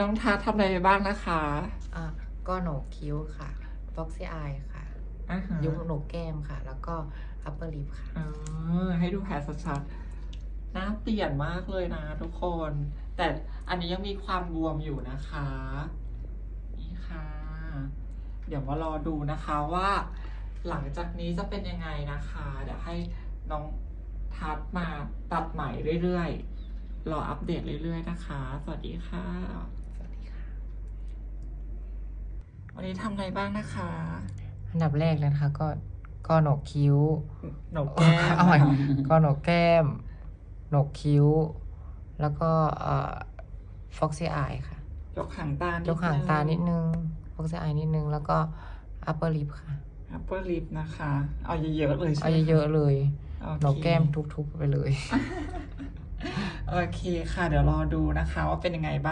น้องทัศน์ทำอะไรไปบ้างนะคะอะก็โหนกคิ้วค่ะ Foxy Eye ค่ะ อ่าฮะยุบโหนกแก้มค่ะ แล้วก็ upper lip ค่ะ เออให้ดูแผลชัดๆหน้าเปลี่ยนมากเลยนะทุกคน แต่อันนี้ยังมีความบวมอยู่นะคะ นี่ค่ะ เดี๋ยวมารอดูนะคะว่า หลังจากนี้จะเป็นยังไงนะคะ เดี๋ยวให้น้องทัดมาตัดใหม่เรื่อยๆ รออัปเดตเรื่อยๆนะคะ สวัสดีค่ะสวัสดีค่ะ วันนี้ทำอะไรบ้างนะคะ อันดับแรกเลยนะคะ ก็ก็โหนกคิ้วหนกแก้มเอาใหม่ก็โหนกแก้มโหนกคิ้ว แล้วก็เอ่อ Foxy Eye ค่ะ ยกหางตานิดยกหางตานิดนึงนึง Foxy Eye นิดนึง แล้วก็ upper lip ค่ะ upper lip นะคะ เอาเยอะๆเลยใช่เอาไหมเยอะๆเลยโอเคโหนกแก้มทุบๆไปเลย โอเคค่ะ เดี๋ยวรอดูนะคะว่าเป็นยังไงบ้าง